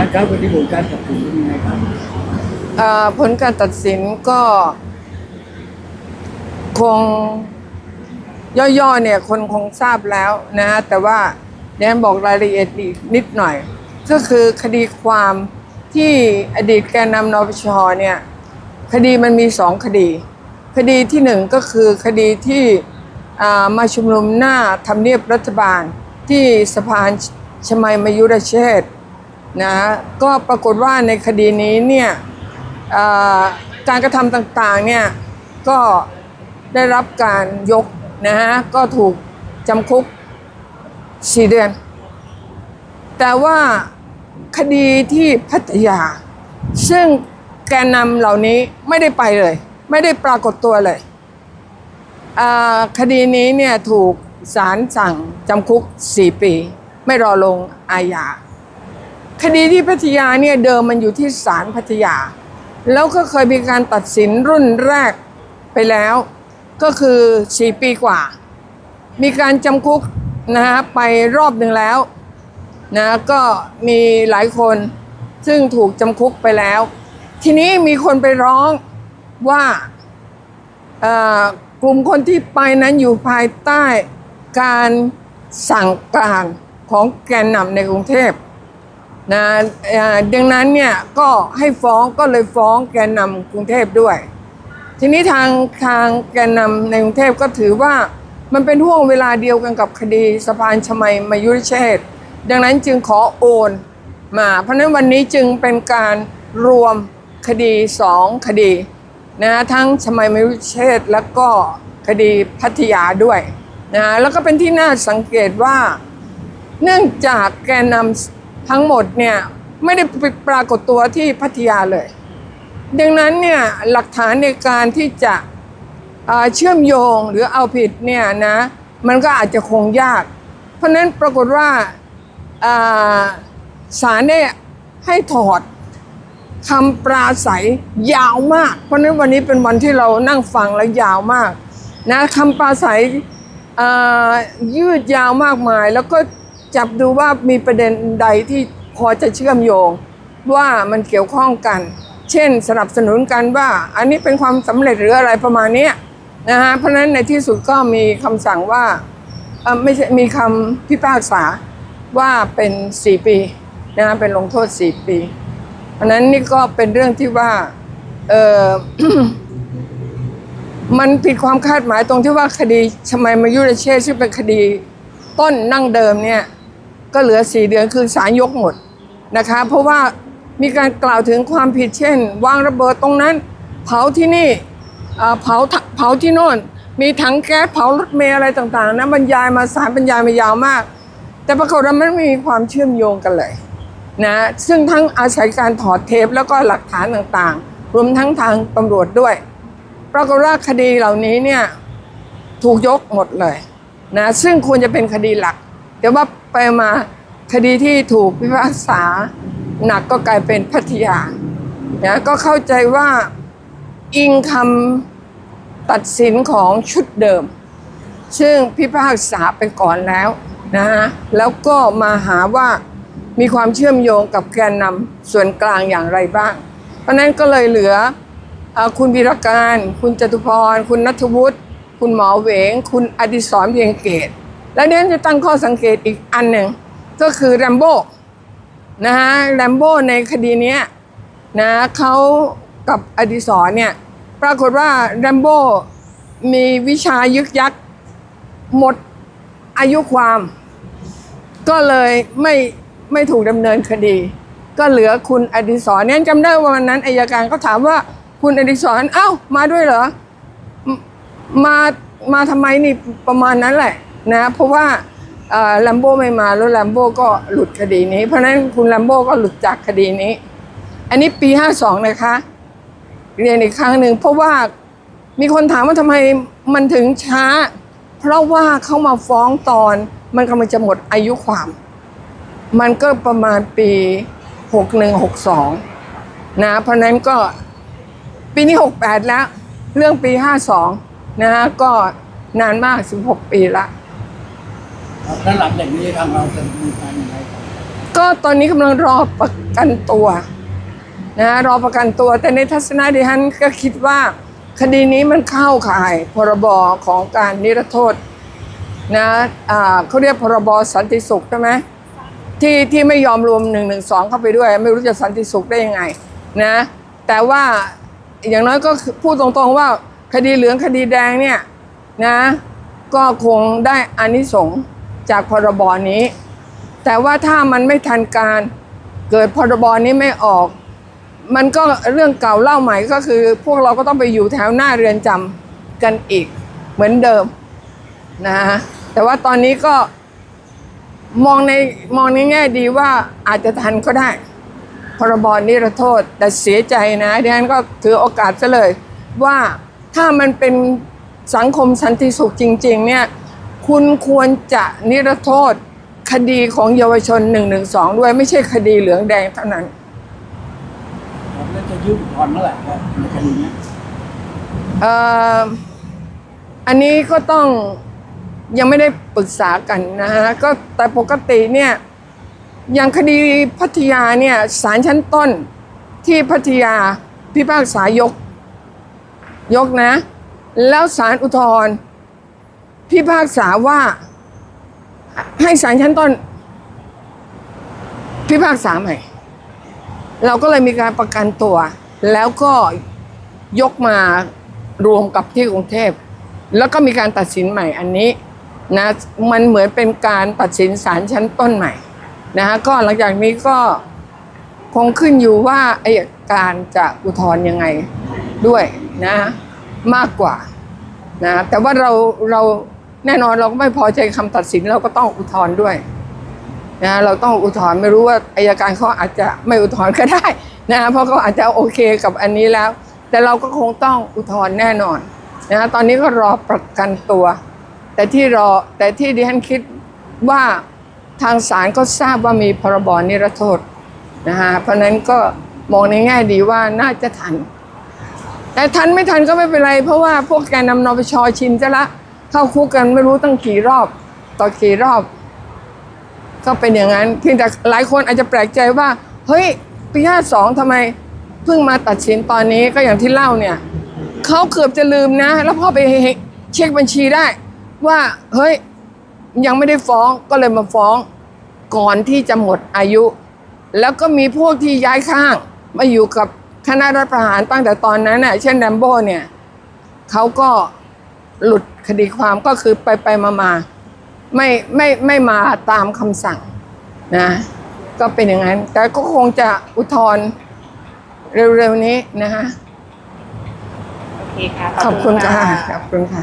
ารครับวันนี้ผลการตัดสินเป็นยังไงครับเอ่อผลการตัดสินก็ คงย่อๆเนี่ย คนคงทราบแล้วนะฮะแต่ว่าเดี๋ยวบอกรายละเอียดอีกนิดหน่อย ก็คือคดีความที่อดีตแกนนำนปชเนี่ย คดีมันมีสองคดี คดีที่หนึ่งก็คือคดีที่มาชุมนุมหน้าทำเนียบรัฐบาลที่สะพานชมัยมยุรเชษ นะก็ปรากฏว่าในคดีนี้เนี่ยการกระทำต่างๆเนี่ยก็ได้รับการยกนะฮะก็ถูกจำคุก 4 เดือน แต่ว่าคดีที่พัทยา ซึ่งแกนนำเหล่านี้ไม่ได้ไปเลย ไม่ได้ปรากฏตัวเลย คดีนี้เนี่ยถูกศาลสั่งจำคุก 4 ปี ไม่รอลงอาญา คดีที่พัทยาเนี่ยเดิมมันอยู่ที่ศาลพัทยา แล้วก็เคยมีการตัดสินรุ่นแรกไปแล้ว ก็คือ4ปีกว่า มีการจำคุกนะฮะไปรอบหนึ่งแล้วนะก็มีหลายคนซึ่งถูกจำคุกไปแล้ว ทีนี้มีคนไปร้องว่ากลุ่มคนที่ไปนั้นอยู่ภายใต้การสั่งการของแกนนำในกรุงเทพ นะดังนั้นเนี่ยก็ให้ฟ้องก็เลยฟ้องแกนนำกรุงเทพด้วย ทีนี้ทางทางแกนนำในกรุงเทพก็ถือว่ามันเป็นห่วงเวลาเดียวกันกับคดีสะพานชมัยมายุรเชษดังนั้นจึงขอโอนมา เพราะนั้นวันนี้จึงเป็นการรวมคดีสองคดีนะทั้งชมัยมายุรเชษแล้วก็คดีพัทยาด้วยนะแล้วก็เป็นที่น่าสังเกตว่า เนื่องจากแกนนำ ทั้งหมดเนี่ยไม่ได้ปรากฏตัวที่พัทยาเลย ดังนั้นเนี่ยหลักฐานในการที่จะเชื่อมโยงหรือเอาผิดเนี่ยนะมันก็อาจจะคงยาก เพราะนั้นปรากฏว่าศาลเนี่ยให้ถอดคำปราศัยยาวมาก เพราะนั้นวันนี้เป็นวันที่เรานั่งฟังแล้วยาวมากนะคำปราศัยยืดยาวมากมายแล้วก็ จับดูว่ามีประเด็นใดที่พอจะเชื่อมโยงว่ามันเกี่ยวข้องกัน เช่นสนับสนุนกันว่า อันนี้เป็นความสำเร็จหรืออะไรประมาณนี้นะฮะเพราะฉะนั้นในที่สุดก็มีคำสั่งว่าไม่ใช่มีคำพิพากษาว่าเป็น 4 ปีนะฮะเป็นลงโทษ 4 ปีเพราะนั้นนี่ก็เป็นเรื่องที่ว่าเออมันผิดความคาดหมายตรงที่ว่าคดีชมัยมายุรเชษซึ่งเป็นคดีต้นนั่งเดิมเนี่ย ก็เหลือสี่เดือนคือศาลยกหมดนะคะ เพราะว่ามีการกล่าวถึงความผิดเช่น วางระเบิดตรงนั้น เผาที่นี่เผาเผาที่โน่น มีถังแก๊สเผารถเมล์อะไรต่างๆนะบรรยายมาสารบรรยายมายาวมาก แต่ปรากฏว่ามันไม่มีความเชื่อมโยงกันเลยนะซึ่งทั้งอาศัยการถอดเทปแล้วก็หลักฐานต่างๆ รวมทั้งทางตำรวจด้วย ปรากฏว่าคดีเหล่านี้เนี่ยถูกยกหมดเลยนะซึ่งควรจะเป็นคดีหลัก แต่ว่าไปมาคดีที่ถูกพิพากษาหนักก็กลายเป็นพัทยานะก็เข้าใจว่าอิงคำตัดสินของชุดเดิม ซึ่งพิพากษาไปก่อนแล้วนะฮะแล้วก็มาหาว่ามีความเชื่อมโยงกับแกนนำส่วนกลางอย่างไรบ้าง เพราะนั้นก็เลยเหลือเอ่อคุณวีรการ คุณจตุพร คุณนัทวุฒิ คุณหมอเหวง คุณอดิศรเพียงเกต แล้วเนี่ยจะตั้งข้อสังเกตอีกอันหนึ่งก็คือแรมโบ้นะฮะแรมโบ้ในคดีนี้นะเขากับอดิศรเนี่ยปรากฏว่าแรมโบ้มีวิชายึกยักหมดอายุความ ก็เลยไม่ไม่ถูกดำเนินคดี ก็เหลือคุณอดิศรเนี่ยจำได้ว่าวันนั้นอายการก็ถามว่าคุณอดิศรเอ้ามาด้วยเหรอมมามาทำไมนี่ประมาณนั้นแหละ นะเพราะว่าแลมโบไม่มาแล้วแลมโบก็หลุดคดีนี้ เพราะฉะนั้นคุณแลมโบก็หลุดจากคดีนี้ อันนี้ปี52นะคะ เรียนอีกครั้งหนึ่งเพราะว่ามีคนถามว่าทำไมมันถึงช้า เพราะว่าเขามาฟ้องตอนมันกำลังจะหมดอายุความ มันก็ประมาณปี61 62นะเพราะนั้นก็ปีนี้68แล้ว เรื่องปี52นะฮะก็นานมาก16ปีละ แล้วหลังจากนี้ทางเราจะดำเนินการยังไงครับก็ตอนนี้กำลังรอประกันตัวนะรอประกันตัว แต่ในทัศนะดิฉันก็คิดว่า คดีนี้มันเข้าข่าย พรบของการนิรโทษนะอ่าเขาเรียกพรบสันติสุขใช่ไหมที่ที่ไม่ยอมรวมหนึ่งหนึ่งสองเข้าไปด้วย ไม่รู้จะสันติสุขได้ยังไงนะแต่ว่าอย่างน้อยก็พูดตรงๆว่าคดีเหลืองคดีแดงเนี่ยนะก็คงได้อานิสงส์ จากพรบนี้ แต่ว่าถ้ามันไม่ทันการเกิดพรบนี้ไม่ออก มันก็เรื่องเก่าเล่าใหม่ก็คือ พวกเราก็ต้องไปอยู่แถวหน้าเรือนจำกันอีกเหมือนเดิมนะฮะแต่ว่าตอนนี้ก็มองในมองในแง่ดีว่าอาจจะทันก็ได้ พรบนิรโทษ แต่เสียใจนะดิฉันก็ถือโอกาสซะเลย ว่าถ้ามันเป็นสังคมสันติสุขจริง ๆ เนี่ย คุณควรจะนิรโทษคดีของเยาวชน1นึด้วยไม่ใช่คดีเหลืองแดงเท่านั้นแล้วจะยื่นอุทธรณ์เมื่อไหร่ครับในคดีเนี้ยเอ่ออันนี้ก็ต้องยังไม่ได้ปรึกษากันนะฮะก็แต่ปกติเนี่ยอย่างคดีพัทยาเนี่ยศาลชั้นต้นที่พัทยาพิพากษายก ยกนะ แล้วศาลอุทธรณ์ พิพากษาว่า ให้ศาลชั้นต้น พิพากษาใหม่ เราก็เลยมีการประกันตัว แล้วก็ยกมารวมกับที่กรุงเทพ แล้วก็มีการตัดสินใหม่อันนี้นะมันเหมือนเป็นการตัดสินศาลชั้นต้นใหม่นะฮะก็หลังจากนี้ก็คงขึ้นอยู่ว่าอายการจะอุทธรณ์ยังไงด้วยนะมากกว่านะแต่ว่าเราเรา แน่นอนเราก็ไม่พอใจคำตัดสินเราก็ต้องอุทธรณ์ด้วยนะเราต้องอุทธรณ์ไม่รู้ว่าอายการเขาอาจจะไม่อุทธรณ์ก็ได้นะเพราะเขาอาจจะโอเคกับอันนี้แล้ว แต่เราก็คงต้องอุทธรณ์แน่นอนนะตอนนี้ก็รอประกันตัว แต่ที่รอแต่ที่ดิฉันคิดว่าทางศาลก็ทราบว่ามีพรบนิรโทษนะฮะเพราะฉะนั้นก็มองในแง่ดีว่าน่าจะทัน แต่ทันไม่ทันก็ไม่เป็นไร เพราะว่าพวกแกนนำนปชชินจะละ เข้าคุกกันไม่รู้ตั้งกี่รอบ ต่อกี่รอบ ก็เป็นอย่างนั้นเพียงแต่หลายคนอาจจะแปลกใจว่า เฮ้ย ปีห้าสองทำไมเพิ่งมาตัดสินตอนนี้ก็อย่างที่เล่าเนี่ยเขาเกือบจะลืมนะ แล้วพอไปเช็คบัญชีได้ ว่าเฮ้ยยังไม่ได้ฟ้องก็เลยมาฟ้องก่อนที่จะหมดอายุ แล้วก็มีพวกที่ย้ายข้าง มาอยู่กับคณะรัฐประหารตั้งแต่ตอนนั้นน่ะเช่นแรมโบ้เนี่ยเขาก็ หลุดคดีความก็คือไปไปมามาๆไม่ไม่ไม่มาตามคำสั่งนะก็เป็นอย่างนั้น แต่ก็คงจะอุทธรณ์เร็วๆนี้นะฮะโอเคค่ะ ขอบคุณค่ะ ขอบคุณค่ะ